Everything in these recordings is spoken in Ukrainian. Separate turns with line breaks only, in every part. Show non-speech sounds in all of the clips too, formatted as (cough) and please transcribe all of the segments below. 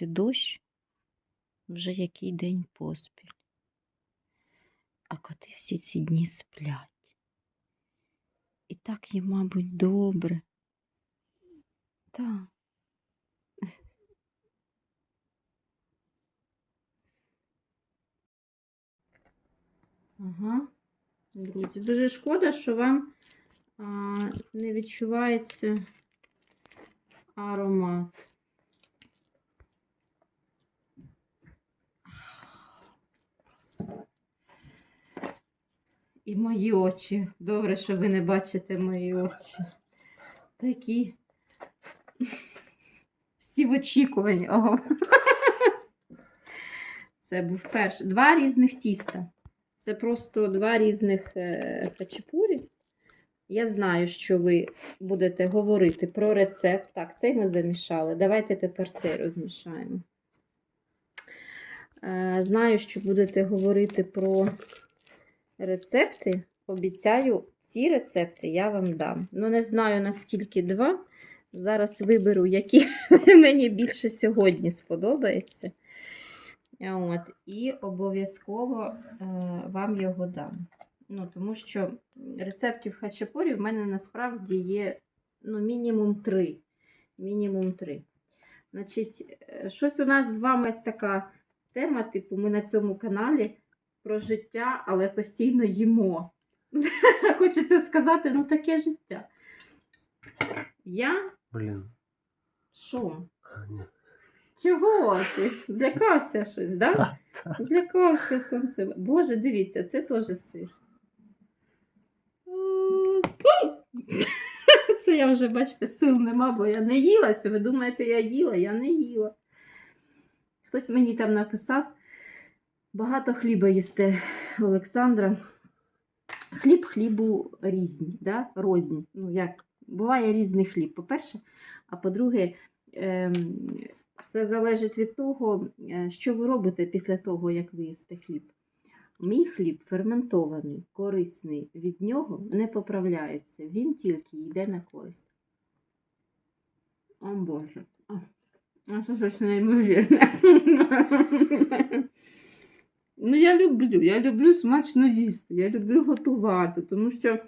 вулиці дощ вже який день поспіль. А коти всі ці дні сплять. І так їм, мабуть, добре. Так. Ага. Друзі, дуже шкода, що вам а, не відчувається аромат. І мої очі. Добре, що ви не бачите мої очі. Такі. Всі в очікуванні. Ого. Це був перший. Два різних тіста. Це просто два різних е, хачапурі. Я знаю, що ви будете говорити про рецепт. Так, цей ми замішали. Давайте тепер цей розмішаємо. Е, Знаю, що будете говорити про рецепти. Обіцяю, ці рецепти я вам дам. Ну, не знаю, наскільки два. Зараз виберу, які (laughs) мені більше сьогодні сподобається. От, і обов'язково е, вам його дам. Ну, тому що рецептів хачапурі в мене насправді є ну, мінімум три. Мінімум три. Значить, е, щось у нас з вами така тема, типу, ми на цьому каналі про життя, але постійно їмо. (laughs) Хочеться сказати, ну таке життя. Я
Блін.
що? Чого ти? Злякався щось, да?
Та, та.
Злякався сонце. Боже, дивіться, це теж сир. (laughs) Це я вже, бачите, сил нема, бо я не їла. Ви думаєте, я їла? Я не їла. Хтось мені там написав, багато хліба їсте, Олександра. Хліб хлібу різні, да? розні. Ну, як? Буває різний хліб, по-перше. А по-друге, ем, все залежить від того, е, що ви робите після того, як ви їсте хліб. Мій хліб ферментований, корисний, від нього не поправляється. Він тільки йде на користь. О Боже. А, це щось неймовірне. (laughs) Ну, я люблю, я люблю смачно їсти, я люблю готувати, тому що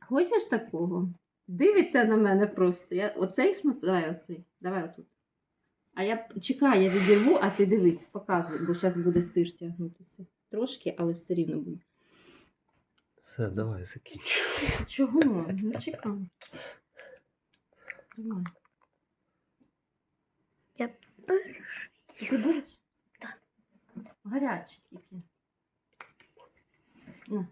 хочеш такого? Дивиться на мене просто. Я... Оцей смак. Давай оцей. Давай отут. А я чекай, я відірву, а ти дивись, показуй, бо зараз буде сир тягнутися. Трошки, але все рівно буде.
Все, давай закінчу.
Чого? Ну чекай. Давай.
Я перший.
Ти будеш? Гарячий тільки. На,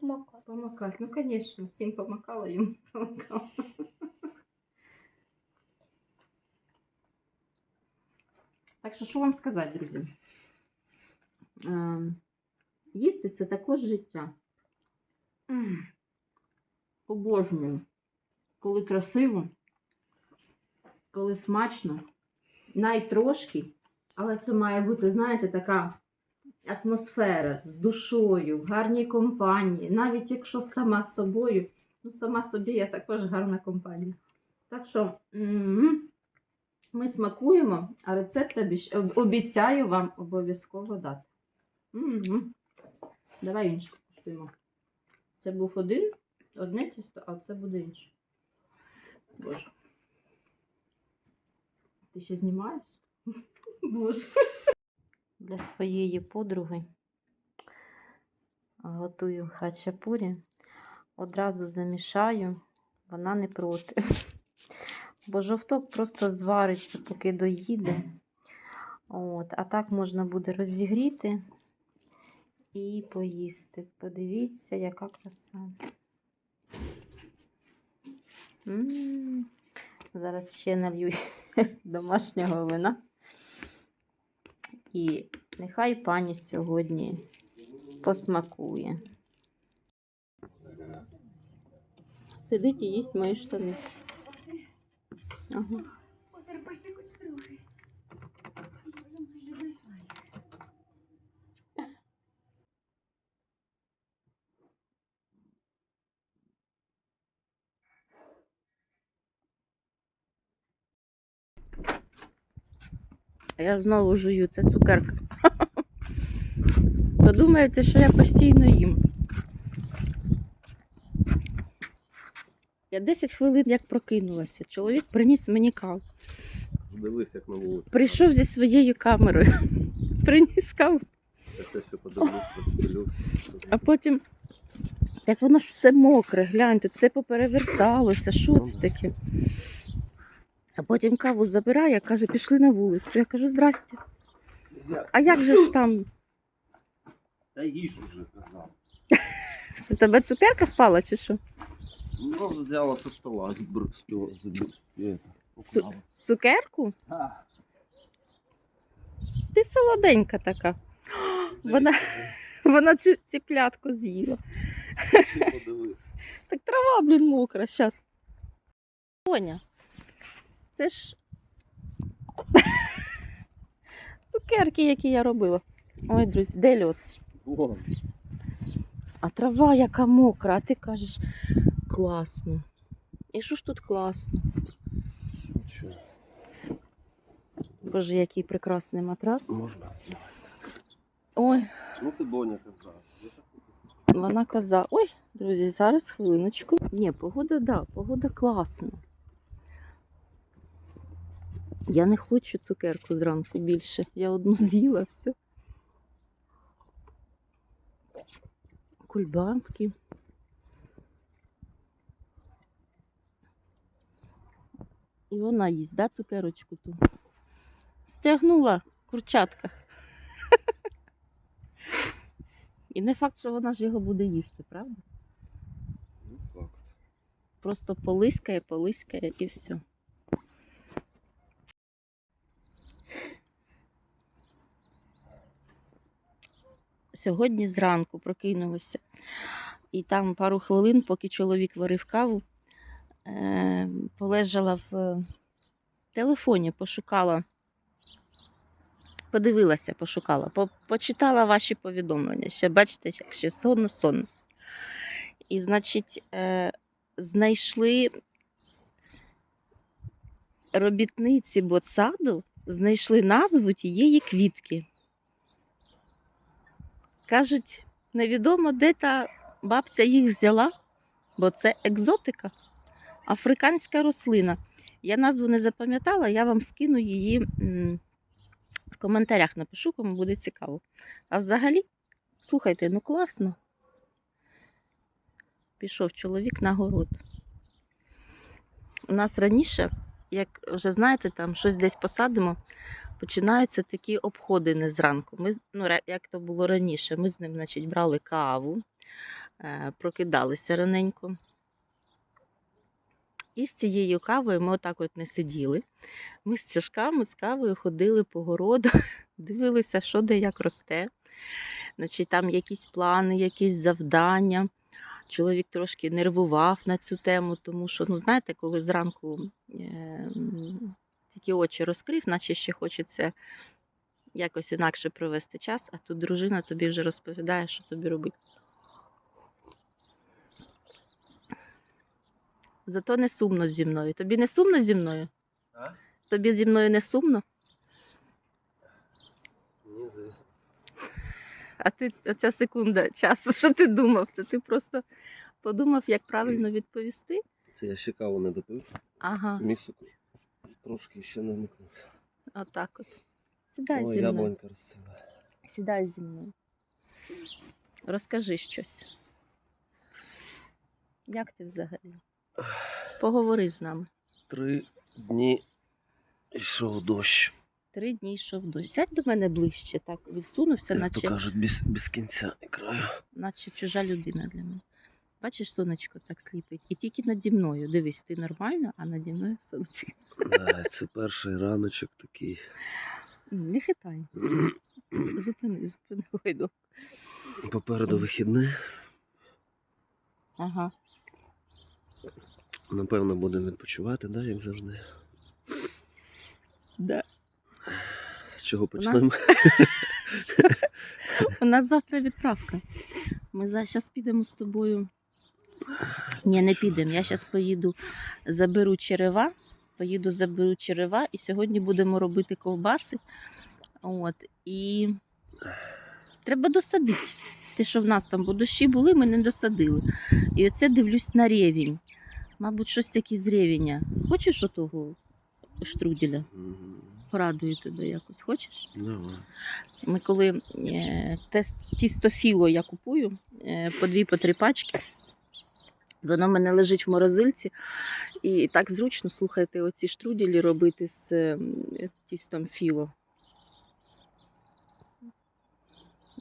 Помакати.
помакати. Ну, звісно, всім помакала, йому помакала. Так що, що вам сказати, друзі? Е, їсти це також життя. Обожнюю. Коли красиво, коли смачно, найтрошки, але це має бути, знаєте, така атмосфера з душою, в гарній компанії. Навіть якщо сама собою, ну сама собі я також гарна компанія. Так що м, ми смакуємо, а рецепт обіч- об- обіцяю вам обов'язково дати. М-м. Давай інше скуштуємо. Це був один, одне тісто, а це буде інше. Боже. Ти ще знімаєш? (laughs) Боже. Для своєї подруги готую хачапурі. Одразу замішаю, вона не проти. (laughs) Бо жовток просто звариться, поки доїде. От, а так можна буде розігріти і поїсти. Подивіться, яка краса. М, Зараз ще налью (laughs) домашнього вина. І нехай пані сьогодні посмакує. Сидить і їсть мої штани. Ага.
Потерпи хоч трохи. Я
знову жую, це цукерка. Подумаєте, що я постійно їм. Я 10 хвилин як прокинулася. Чоловік приніс мені каву.
Дивись, як на вулиці.
Прийшов зі своєю камерою. (laughs) Приніс каву.
Я те, що подивлюсь.
А потім. Так воно ж все мокре, гляньте, все попереверталося. Що це таке? А потім каву забирає, каже, пішли на вулицю. Я кажу, здрасте. А як же ж там?
Та їж уже, казав.
У (laughs) тебе цукерка впала чи що?
Ну, взяла со стола, зб... зб... е.
Цукерку?
А,
Ти солоденька така. (gasps) Вона, (laughs) вона цю ціплятку з'їла.
ти подивись. (laughs)
Так трава, блін, мокра, щас. Тоня, це ж цукерки, які я робила. Ой, друзі, де льот?
Вон.
А трава яка мокра, а ти кажеш класно. І що ж тут класно?
Що,
Боже, який прекрасний матрас.
можна?
Ой,
Ну ти Боня казав.
вона казала. Ой, друзі, зараз хвилиночку. Ні, погода, да, погода класна. Я не хочу цукерку зранку більше. Я одну з'їла, все. Кульбабки. І вона їсть, да, цукерочку ту. Стягнула курчатка. І не факт, що вона ж його буде їсти, правда?
Ну, факт.
Просто полискає, полискає і все. Сьогодні зранку прокинулася. І там пару хвилин, поки чоловік варив каву, е- полежала в телефоні, пошукала, подивилася, пошукала, почитала ваші повідомлення. Ще бачите, як ще сонно-сонно. І, значить, е- знайшли робітниці ботсаду, знайшли назву тієї квітки. Кажуть, невідомо, де та бабця їх взяла, бо це екзотика, африканська рослина. Я назву не запам'ятала, я вам скину її в коментарях напишу, кому буде цікаво. А взагалі, слухайте, ну класно. Пішов чоловік на город. У нас раніше, як вже знаєте, там щось десь посадимо, починаються такі обходини зранку. Ми, ну, як то було раніше, ми з ним значить, брали каву, е, прокидалися раненько. І з цією кавою ми отак от не сиділи. Ми з чашками з кавою ходили по городу, (laughs) дивилися, що де як росте. Значить, там якісь плани, якісь завдання. Чоловік трошки нервував на цю тему, тому що, ну, знаєте, коли зранку е, м, тільки очі розкрив, наче ще хочеться якось інакше провести час, а тут дружина тобі вже розповідає, що тобі робити. Зато не сумно зі мною. Тобі не сумно зі мною?
А?
Тобі зі мною не сумно?
Ні, звісно.
А ти оця секунда часу, що ти думав? Це ти просто подумав, як правильно відповісти?
Це я ще каву не допив.
Ага,
Місяць трошки ще не вмикнувся.
отак от. Сідай
Ой,
зі мною.
яблонька.
Сідай зі мною. Розкажи щось. Як ти взагалі? Поговори з нами.
Три дні йшов дощ.
Три дні йшов дощ. Сядь до мене ближче, так відсунувся,
Як то
наче,
кажуть, без, без кінця і краю.
наче чужа людина для мене. Бачиш, сонечко так сліпить. І тільки наді мною. Дивись, ти нормально, а наді мною сонечко.
Да, це перший раночок такий.
Не хитай. Зупини, зупини (laughs) гойду.
Попереду вихідний.
Ага.
Напевно, будемо відпочивати, да, як завжди.
Да.
З чого
У нас-
почнемо? (laughs)
У нас завтра відправка. Ми зараз підемо з тобою. Ні, не підемо. Я зараз поїду, заберу черева, поїду заберу черева, і сьогодні будемо робити ковбаси. От, і треба досадити. Те, що в нас там по дощі були, ми не досадили. І оце дивлюсь на ревінь. Мабуть, щось таке з ревеня. Хочеш отого штруделя?
Мгм.
Порадую тебе якось. Хочеш?
Давай.
Ми коли е, тест, тісто філо я купую е, по дві по три пачки. Воно в мене лежить в морозильці. І так зручно, слухайте, оці штруділі робити з е, тістом філо.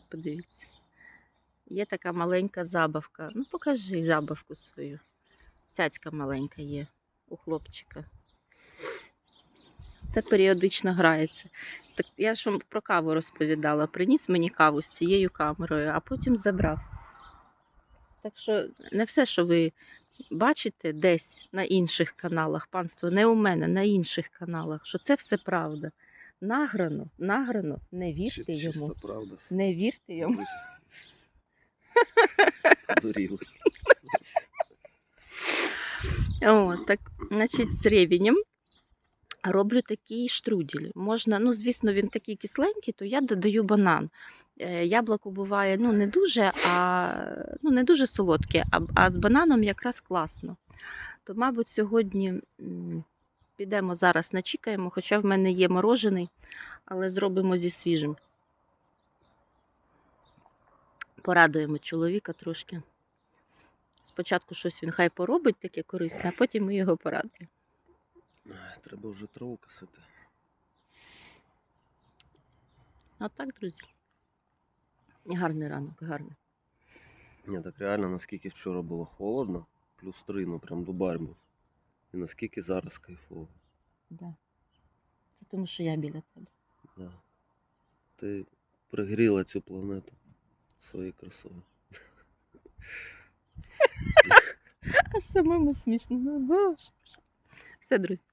Подивіться. Є така маленька забавка. Ну, покажи забавку свою. Цяцька маленька є у хлопчика. Це періодично грається. Так я ж вам про каву розповідала. Приніс мені каву з цією камерою, а потім забрав. Так що не все, що ви бачите десь на інших каналах, панство, не у мене, на інших каналах, що це все правда. Награно, награно, не вірте
Чи-
йому.
Чисто правда.
Не вірте йому. О, так, значить, з ревенем роблю такі штруделі. Можна, ну, звісно, він такий кисленький, то я додаю банан. Е, Яблуко буває ну, не дуже, а ну, не дуже солодке, а, а з бананом якраз класно. То, мабуть, сьогодні підемо зараз начікаємо, хоча в мене є морожений, але зробимо зі свіжим. Порадуємо чоловіка трошки. Спочатку щось він хай поробить таке корисне, а потім ми його порадуємо.
Треба вже траву косити.
Отак, друзі. Гарний ранок, гарний.
Ні, так реально, наскільки вчора було холодно, плюс три, ну прям дубар був. І наскільки зараз кайфово.
Да. Це тому, що я біля тебе.
Да. Ти пригріла цю планету своєю красою.
Аж самому смішно. Ну, боже. Все, друзі.